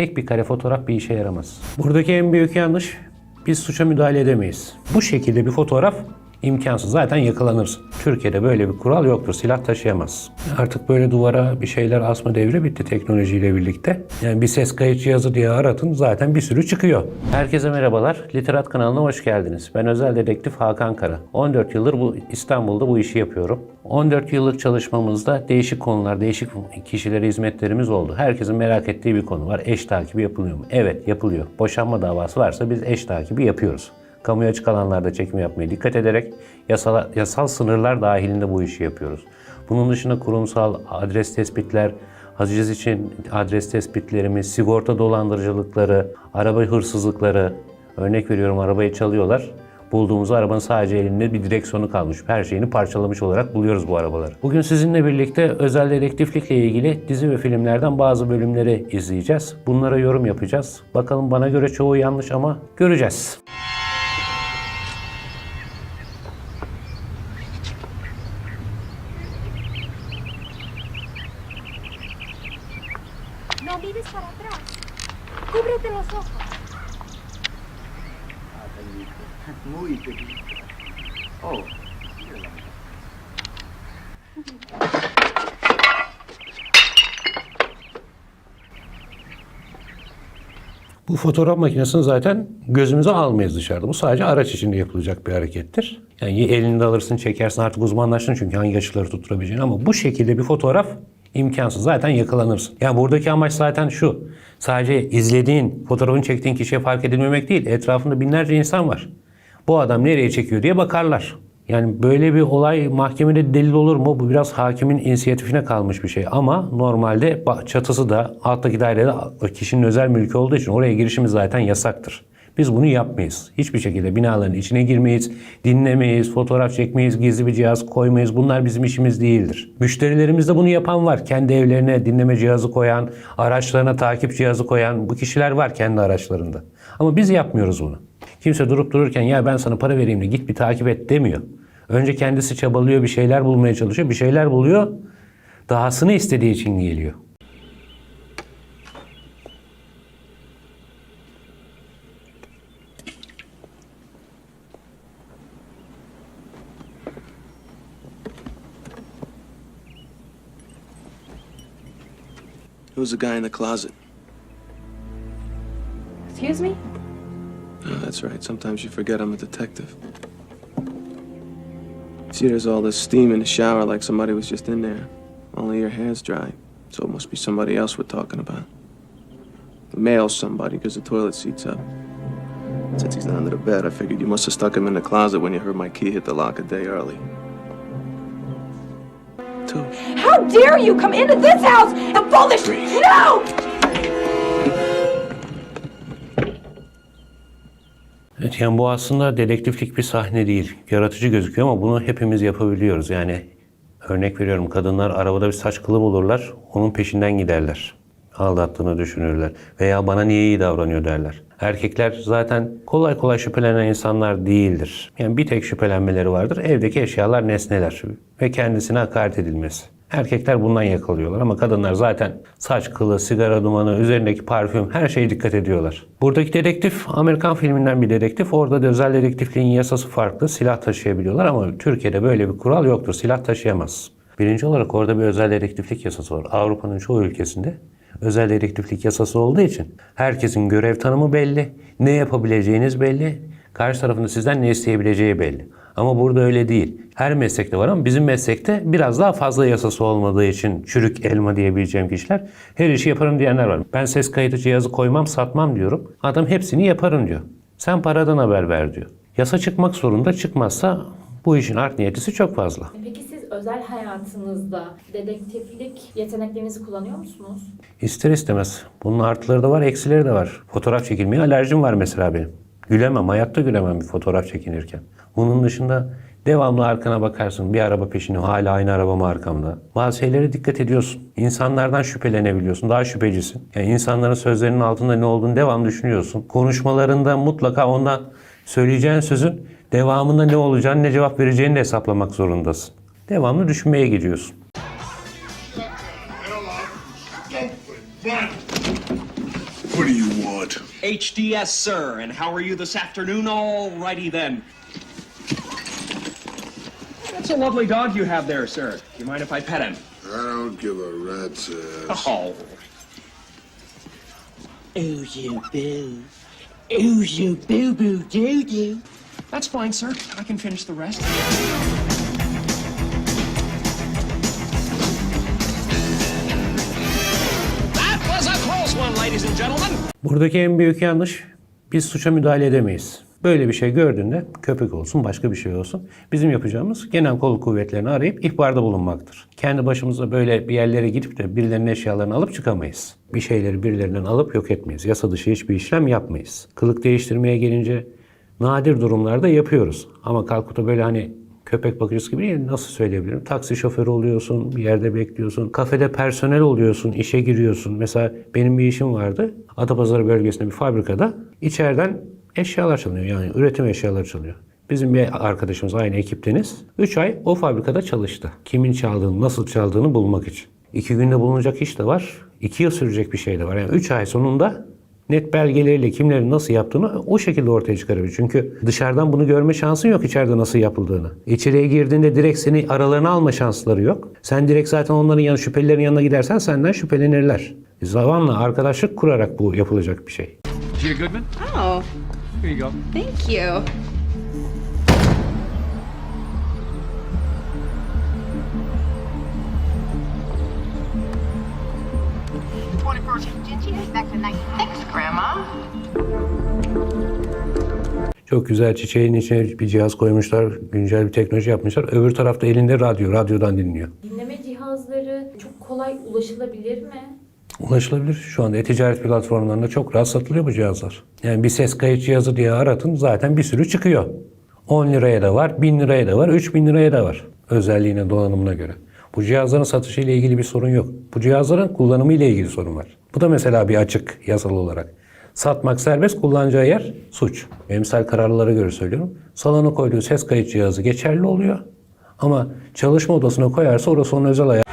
tek bir kare fotoğraf bir işe yaramaz. Buradaki en büyük yanlış biz suça müdahale edemeyiz. Bu şekilde bir fotoğraf imkansız. Zaten yakalanırsın. Türkiye'de böyle bir kural yoktur. Silah taşıyamaz. Artık böyle duvara bir şeyler asma devri bitti teknolojiyle birlikte. Yani bir ses kayıt cihazı diye aratın zaten bir sürü çıkıyor. Herkese merhabalar. Literat kanalına hoş geldiniz. Ben özel dedektif Hakan Kara. 14 yıldır bu İstanbul'da bu işi yapıyorum. 14 yıllık çalışmamızda değişik konular, değişik kişilere hizmetlerimiz oldu. Herkesin merak ettiği bir konu var. Eş takibi yapılıyor mu? Evet yapılıyor. Boşanma davası varsa biz eş takibi yapıyoruz. Kamuya açık alanlarda çekim yapmaya dikkat ederek yasal, yasal sınırlar dahilinde bu işi yapıyoruz. Bunun dışında kurumsal adres tespitler, haciz için adres tespitlerimiz, sigorta dolandırıcılıkları, araba hırsızlıkları, örnek veriyorum arabayı çalıyorlar. Bulduğumuz arabanın sadece elinde bir direksiyonu kalmış. Her şeyini parçalamış olarak buluyoruz bu arabaları. Bugün sizinle birlikte özel dedektiflikle ilgili dizi ve filmlerden bazı bölümleri izleyeceğiz. Bunlara yorum yapacağız. Bakalım bana göre çoğu yanlış ama göreceğiz. Fotoğraf makinesini zaten gözümüze almayız dışarıda. Bu sadece araç içinde yapılacak bir harekettir. Yani elinde alırsın çekersin artık uzmanlaştın çünkü hangi açıları tutturabileceğini ama bu şekilde bir fotoğraf imkansız. Zaten yakalanırsın. Yani buradaki amaç zaten şu. Sadece izlediğin, fotoğrafını çektiğin kişiye fark edilmemek değil. Etrafında binlerce insan var. Bu adam nereye çekiyor diye bakarlar. Yani böyle bir olay mahkemede delil olur mu? Bu biraz hakimin inisiyatifine kalmış bir şey. Ama normalde çatısı da alttaki dairede kişinin özel mülkü olduğu için oraya girişimiz zaten yasaktır. Biz bunu yapmayız. Hiçbir şekilde binaların içine girmeyiz, dinlemeyiz, fotoğraf çekmeyiz, gizli bir cihaz koymayız. Bunlar bizim işimiz değildir. Müşterilerimizde bunu yapan var. Kendi evlerine dinleme cihazı koyan, araçlarına takip cihazı koyan bu kişiler var kendi araçlarında. Ama biz yapmıyoruz bunu. Kimse durup dururken ya ben sana para vereyim de git bir takip et demiyor. Önce kendisi çabalıyor, bir şeyler bulmaya çalışıyor, bir şeyler buluyor. Dahasını istediği için geliyor. Who's the guy in the closet? Excuse me? Oh, that's right. Sometimes you forget I'm a detective. See, there's all this steam in the shower like somebody was just in there. Only your hair's dry. So it must be somebody else we're talking about. The Male somebody because the toilet seat's up. Since he's not under the bed, I figured you must have stuck him in the closet when you heard my key hit the lock a day early. Two. How dare you come into this house and pull this? No! Yani bu aslında dedektiflik bir sahne değil. Yaratıcı gözüküyor ama bunu hepimiz yapabiliyoruz. Yani örnek veriyorum kadınlar arabada bir saç kılı bulurlar. Onun peşinden giderler. Aldattığını düşünürler. Veya bana niye iyi davranıyor derler. Erkekler zaten kolay kolay şüphelenen insanlar değildir. Yani bir tek şüphelenmeleri vardır. Evdeki eşyalar nesneler ve kendisine hakaret edilmesi. Erkekler bundan yakalıyorlar ama kadınlar zaten saç kılı, sigara dumanı, üzerindeki parfüm her şeye dikkat ediyorlar. Buradaki dedektif Amerikan filminden bir dedektif. Orada da özel dedektifliğin yasası farklı. Silah taşıyabiliyorlar ama Türkiye'de böyle bir kural yoktur. Silah taşıyamaz. Birinci olarak orada bir özel dedektiflik yasası var. Avrupa'nın çoğu ülkesinde özel dedektiflik yasası olduğu için herkesin görev tanımı belli, ne yapabileceğiniz belli, karşı tarafın da sizden ne isteyebileceği belli. Ama burada öyle değil. Her meslekte var ama bizim meslekte biraz daha fazla yasası olmadığı için çürük elma diyebileceğim kişiler her işi yaparım diyenler var. Ben ses kaydı cihazı koymam, satmam diyorum. Adam hepsini yaparım diyor. Sen paradan haber ver diyor. Yasa çıkmak zorunda çıkmazsa bu işin art niyetisi çok fazla. Peki siz özel hayatınızda dedektiflik yeteneklerinizi kullanıyor musunuz? İster istemez. Bunun artıları da var, eksileri de var. Fotoğraf çekilmeye alerjim var mesela benim. Gülemem, hayatta gülemem bir fotoğraf çekinirken. Bunun dışında devamlı arkana bakarsın. Bir araba peşine, hala aynı araba mı arkamda? Bazı şeylere dikkat ediyorsun. İnsanlardan şüphelenebiliyorsun, daha şüphecisin. Yani insanların sözlerinin altında ne olduğunu devamlı düşünüyorsun. Konuşmalarında mutlaka ondan söyleyeceğin sözün devamında ne olacağını, ne cevap vereceğini de hesaplamak zorundasın. Devamlı düşünmeye gidiyorsun. What do you want? HDS, sir. And how are you this afternoon? Alrighty then. That's a lovely dog you have there, sir. Do you mind if I pet him? I don't give a rat's ass. Oh. Ooh, you boo. Ooh, you boo boo doo doo. That's fine, sir. I can finish the rest. That was a close one, ladies and gentlemen. Buradaki en büyük yanlış biz suça müdahale edemeyiz. Böyle bir şey gördüğünde köpek olsun başka bir şey olsun bizim yapacağımız genel kol kuvvetlerini arayıp ihbarda bulunmaktır. Kendi başımıza böyle bir yerlere gidip de birilerinin eşyalarını alıp çıkamayız. Bir şeyleri birilerinden alıp yok etmeyiz. Yasa dışı hiçbir işlem yapmayız. Kılık değiştirmeye gelince nadir durumlarda yapıyoruz. Ama kalkıp da böyle hani köpek bakıcısı gibi değil, nasıl söyleyebilirim? Taksi şoförü oluyorsun, bir yerde bekliyorsun, kafede personel oluyorsun, işe giriyorsun. Mesela benim bir işim vardı. Adapazarı bölgesinde bir fabrikada içeriden eşyalar çalınıyor. Yani üretim eşyaları çalıyor. Bizim bir arkadaşımız aynı ekipteniz. 3 ay o fabrikada çalıştı. Kimin çaldığını, nasıl çaldığını bulmak için. 2 günde bulunacak iş de var. 2 yıl sürecek bir şey de var. Yani 3 ay sonunda net belgeleriyle kimlerin nasıl yaptığını o şekilde ortaya çıkarabilir. Çünkü dışarıdan bunu görme şansın yok içeride nasıl yapıldığını. İçeriye girdiğinde direkt seni aralarına alma şansları yok. Sen direkt zaten onların yanı şüphelilerin yanına gidersen senden şüphelenirler. Zamanla arkadaşlık kurarak bu yapılacak bir şey. Peter Goodman? Oh, Here you go. thank you. Twenty-first century, back to ninety-six, Grandma. Çok güzel çiçeğin içine bir cihaz koymuşlar, güncel bir teknoloji yapmışlar. Öbür tarafta elinde radyo, radyodan dinliyor. Dinleme cihazları çok kolay ulaşılabilir mi? Ulaşılabilir. Şu anda e-ticaret platformlarında çok rahat satılıyor bu cihazlar. Yani bir ses kayıt cihazı diye aratın zaten bir sürü çıkıyor. 10 liraya da var, 1000 liraya da var, 3000 liraya da var. Özelliğine, donanımına göre. Bu cihazların satışı ile ilgili bir sorun yok. Bu cihazların kullanımı ile ilgili sorun var. Bu da mesela bir açık yasal olarak. Satmak serbest, kullanacağı yer suç. Emsal kararlara göre söylüyorum. Salona koyduğu ses kayıt cihazı geçerli oluyor. Ama çalışma odasına koyarsa orası onun özel hayatı.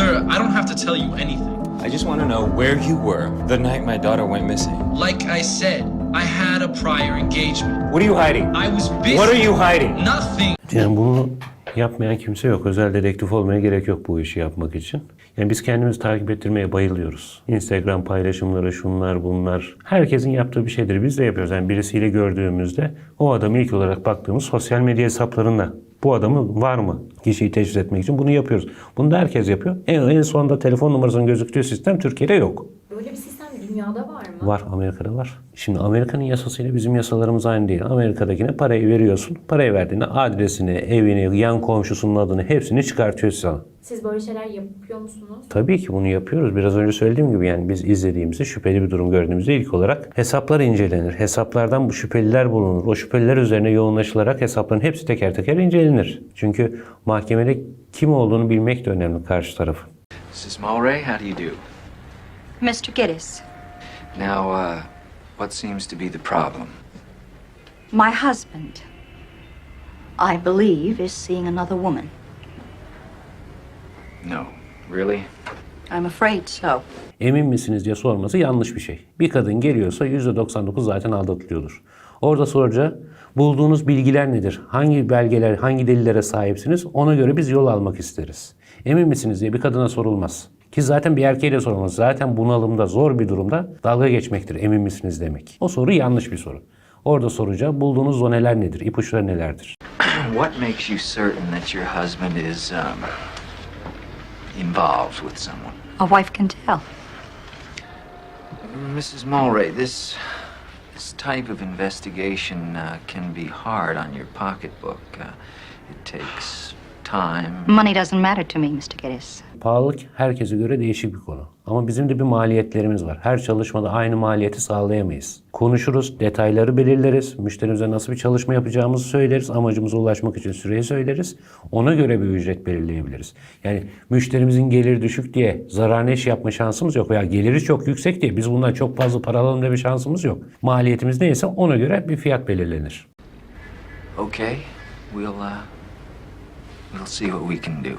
Sir, I don't have to tell you anything. I just want to know where you were the night my daughter went missing. Like I said, I had a prior engagement. What are you hiding? I was busy. What are you hiding? Nothing. Yani bunu yapmayan kimse yok. Özel dedektif olmaya gerek yok bu işi yapmak için. Yani biz kendimizi takip ettirmeye bayılıyoruz. Instagram paylaşımları, şunlar bunlar. Herkesin yaptığı bir şeydir. Biz de yapıyoruz. Yani birisiyle gördüğümüzde o adamı ilk olarak baktığımız sosyal medya hesaplarında. Bu adamı var mı? Kişiyi teşhis etmek için bunu yapıyoruz. Bunu da herkes yapıyor. En, en sonunda telefon numarasının gözüktüğü sistem Türkiye'de yok. Dünyada var mı? Var Amerika'da var. Şimdi Amerika'nın yasasıyla bizim yasalarımız aynı değil. Amerika'dakine parayı veriyorsun. Parayı verdiğinde adresini, evini, yan komşusunun adını hepsini çıkartıyor sana. Siz böyle şeyler yapıyor musunuz? Tabii ki bunu yapıyoruz. Biraz önce söylediğim gibi yani biz izlediğimizde şüpheli bir durum gördüğümüzde ilk olarak hesaplar incelenir. Hesaplardan bu şüpheliler bulunur. O şüpheliler üzerine yoğunlaşılarak hesapların hepsi teker teker incelenir. Çünkü mahkemede kim olduğunu bilmek de önemli karşı tarafın. Mrs. Mulray, how do you do? Mr. Giddis, Now, uh, what seems to be the problem? my husband, I believe, is seeing another woman. No. Really? I'm afraid so. Emin misiniz diye sorması yanlış bir şey. Bir kadın geliyorsa %99 zaten aldatılıyordur. Orada soracağı bulduğunuz bilgiler nedir? Hangi belgeler, hangi delillere sahipsiniz? Ona göre biz yol almak isteriz. Emin misiniz diye bir kadına sorulmaz. Ki zaten bir erkeğe de sorulmaz. Zaten bunalımda, zor bir durumda dalga geçmektir emin misiniz demek. O soru yanlış bir soru. Orada soracağı bulduğunuz zoneler nedir? İpuçları nelerdir? what makes you certain that your husband is, um, involved with someone? A wife can tell. Mrs. Mulray, this this type of investigation uh, can be hard on your pocketbook. Uh, it takes time. Money doesn't matter to me, Mr. Geddes. Pahalılık herkese göre değişik bir konu. Ama bizim de bir maliyetlerimiz var. Her çalışmada aynı maliyeti sağlayamayız. Konuşuruz, detayları belirleriz, müşterimize nasıl bir çalışma yapacağımızı söyleriz, amacımıza ulaşmak için süreyi söyleriz. Ona göre bir ücret belirleyebiliriz. Yani müşterimizin geliri düşük diye zararına iş yapma şansımız yok veya geliri çok yüksek diye biz bundan çok fazla para alalım diye bir şansımız yok. Maliyetimiz neyse ona göre bir fiyat belirlenir. Okay, we'll uh, we'll see what we can do.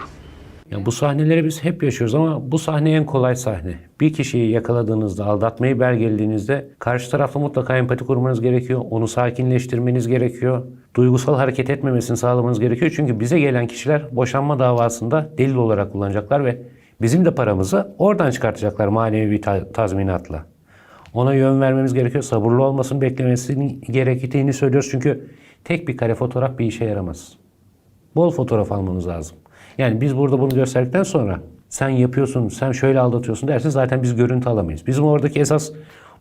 Ya bu sahneleri biz hep yaşıyoruz ama bu sahne en kolay sahne. Bir kişiyi yakaladığınızda, aldatmayı belgelediğinizde karşı tarafla mutlaka empati kurmanız gerekiyor. Onu sakinleştirmeniz gerekiyor. Duygusal hareket etmemesini sağlamanız gerekiyor. Çünkü bize gelen kişiler boşanma davasında delil olarak kullanacaklar ve bizim de paramızı oradan çıkartacaklar manevi bir ta- tazminatla. Ona yön vermemiz gerekiyor. Sabırlı olmasını beklemesini gerektiğini söylüyoruz. Çünkü tek bir kare fotoğraf bir işe yaramaz. Bol fotoğraf almanız lazım. Yani biz burada bunu gösterdikten sonra sen yapıyorsun, sen şöyle aldatıyorsun dersin zaten biz görüntü alamayız. Bizim oradaki esas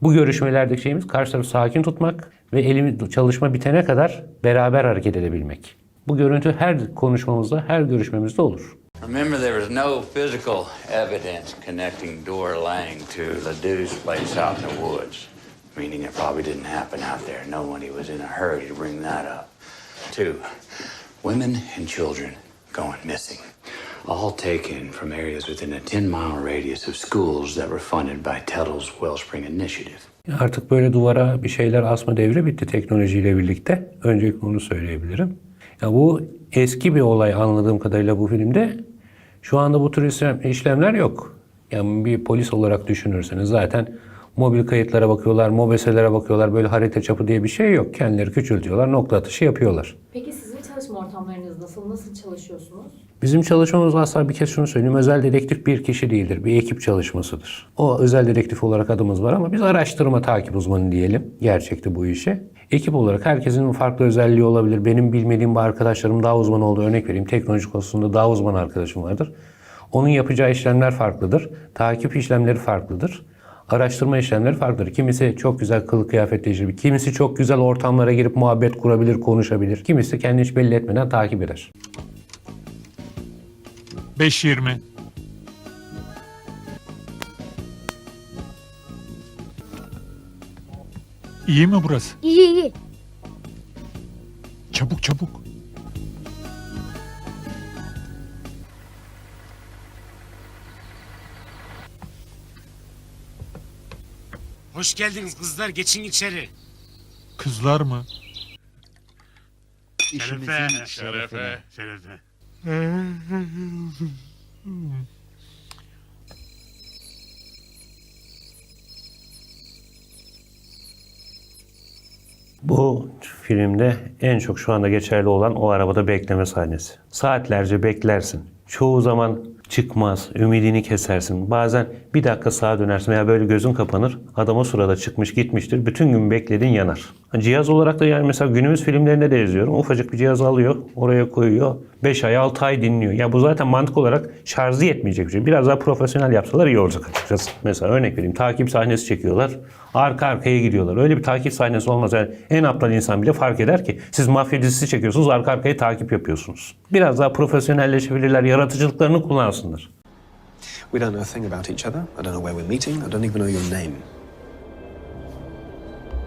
bu görüşmelerdeki şeyimiz karşı tarafı sakin tutmak ve elimiz çalışma bitene kadar beraber hareket edebilmek. Bu görüntü her konuşmamızda, her görüşmemizde olur. Remember, there was no physical evidence connecting Dora Lang to Ledoux's place out in the woods, meaning it probably didn't happen out there. Nobody was in a hurry to bring that up. Two, women and children going missing, all taken from areas within a 10 mile radius of schools that were funded by Tettle's Wellspring Initiative. Artık böyle duvara bir şeyler asma devri bitti teknolojiyle birlikte. Öncelikle onu söyleyebilirim. Ya bu eski bir olay anladığım kadarıyla bu filmde. Şu anda bu tür işlem- işlemler yok. Yani bir polis olarak düşünürseniz zaten mobil kayıtlara bakıyorlar, mobeselere bakıyorlar. Böyle harita çapı diye bir şey yok. Kendileri küçültüyorlar, nokta atışı yapıyorlar. Peki çalışma ortamlarınız nasıl? Nasıl çalışıyorsunuz? Bizim çalışmamız asla bir kez şunu söyleyeyim. Özel dedektif bir kişi değildir. Bir ekip çalışmasıdır. O özel dedektif olarak adımız var ama biz araştırma takip uzmanı diyelim. Gerçekte bu işe. Ekip olarak herkesin farklı özelliği olabilir. Benim bilmediğim bir arkadaşlarım daha uzman olduğu örnek vereyim. Teknoloji konusunda daha uzman arkadaşım vardır. Onun yapacağı işlemler farklıdır. Takip işlemleri farklıdır. Araştırma işlemleri farklıdır. Kimisi çok güzel kılık kıyafet değiştirir. Kimisi çok güzel ortamlara girip muhabbet kurabilir, konuşabilir. Kimisi kendini hiç belli etmeden takip eder. 5.20. İyi mi burası? İyi iyi. Çabuk çabuk. Hoş geldiniz kızlar. Geçin içeri. Kızlar mı? Şerefe. Şerefe. Şerefe. Bu filmde en çok şu anda geçerli olan o arabada bekleme sahnesi. Saatlerce beklersin. Çoğu zaman çıkmaz, ümidini kesersin. Bazen bir dakika sağa dönersin veya böyle gözün kapanır. Adam o sırada çıkmış gitmiştir. Bütün gün bekledin yanar. Cihaz olarak da yani mesela günümüz filmlerinde de izliyorum. Ufacık bir cihaz alıyor, oraya koyuyor. 5 ay 6 ay dinliyor. Ya bu zaten mantık olarak şarjı yetmeyecek bir şey. Biraz daha profesyonel yapsalar iyi olacak açıkçası. Mesela örnek vereyim. Takip sahnesi çekiyorlar. Arka arkaya gidiyorlar. Öyle bir takip sahnesi olmaz. Yani en aptal insan bile fark eder ki siz mafya dizisi çekiyorsunuz. Arka arkaya takip yapıyorsunuz. Biraz daha profesyonelleşebilirler. Yaratıcılıklarını kullansınlar. We don't know a thing about each other. I don't know where we're meeting. I don't even know your name.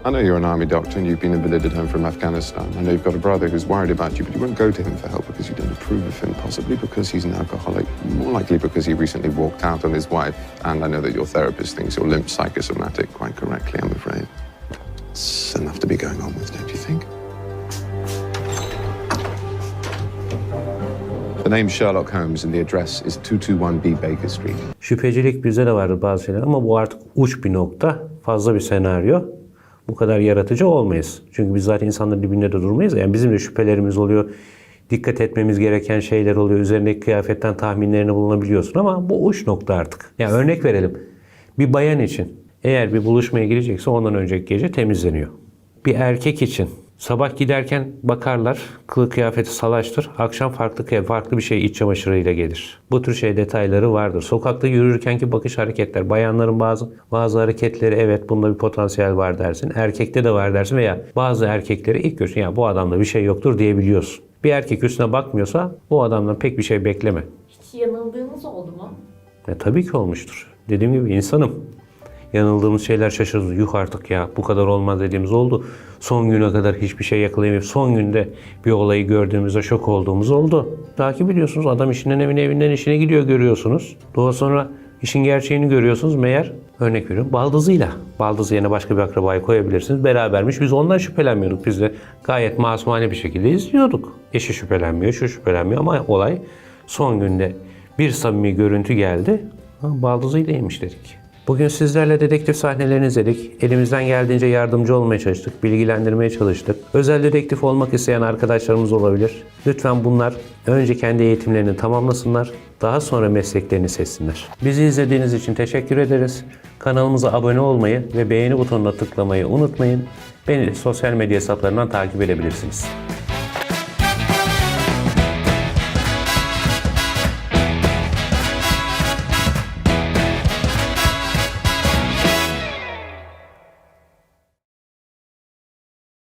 I know you're an army doctor and you've been invalided home from Afghanistan. I know you've got a brother who's worried about you, but you won't go to him for help because you don't approve of him, possibly because he's an alcoholic, more likely because he recently walked out on his wife, and I know that your therapist thinks you're limp psychosomatic quite correctly, I'm afraid. It's enough to be going on with, don't you think? Name's Sherlock Holmes and the address is 221B Baker Street. Şüphecilik bizde de vardır bazı şeyler ama bu artık uç bir nokta. Fazla bir senaryo. Bu kadar yaratıcı olmayız. Çünkü biz zaten insanların dibinde de durmayız. Yani bizim de şüphelerimiz oluyor. Dikkat etmemiz gereken şeyler oluyor. Üzerindeki kıyafetten tahminlerini bulunabiliyorsun ama bu uç nokta artık. Yani örnek verelim. Bir bayan için eğer bir buluşmaya girecekse ondan önceki gece temizleniyor. Bir erkek için Sabah giderken bakarlar, kılık kıyafeti salaştır. Akşam farklı farklı bir şey iç çamaşırıyla gelir. Bu tür şey detayları vardır. Sokakta yürürkenki bakış hareketler, bayanların bazı bazı hareketleri evet bunda bir potansiyel var dersin. Erkekte de var dersin veya bazı erkekleri ilk görüşün ya bu adamda bir şey yoktur diyebiliyorsun. Bir erkek üstüne bakmıyorsa o adamdan pek bir şey bekleme. Hiç yanıldığınız oldu mu? E, tabii ki olmuştur. Dediğim gibi insanım. Yanıldığımız şeyler şaşırırız. Yuh artık ya bu kadar olmaz dediğimiz oldu. Son güne kadar hiçbir şey yakalayamayıp son günde bir olayı gördüğümüzde şok olduğumuz oldu. Takip ediyorsunuz. Adam işinden evine evinden işine gidiyor görüyorsunuz. Daha sonra işin gerçeğini görüyorsunuz. Meğer örnek veriyorum baldızıyla. Baldız yerine başka bir akrabayı koyabilirsiniz. Berabermiş. Biz ondan şüphelenmiyorduk. Biz de gayet masumane bir şekilde izliyorduk. Eşi şüphelenmiyor, şu şüphelenmiyor ama olay son günde bir samimi görüntü geldi. Ha, baldızıylaymış dedik. Bugün sizlerle dedektif sahnelerini izledik. Elimizden geldiğince yardımcı olmaya çalıştık, bilgilendirmeye çalıştık. Özel dedektif olmak isteyen arkadaşlarımız olabilir. Lütfen bunlar önce kendi eğitimlerini tamamlasınlar, daha sonra mesleklerini seçsinler. Bizi izlediğiniz için teşekkür ederiz. Kanalımıza abone olmayı ve beğeni butonuna tıklamayı unutmayın. Beni sosyal medya hesaplarından takip edebilirsiniz.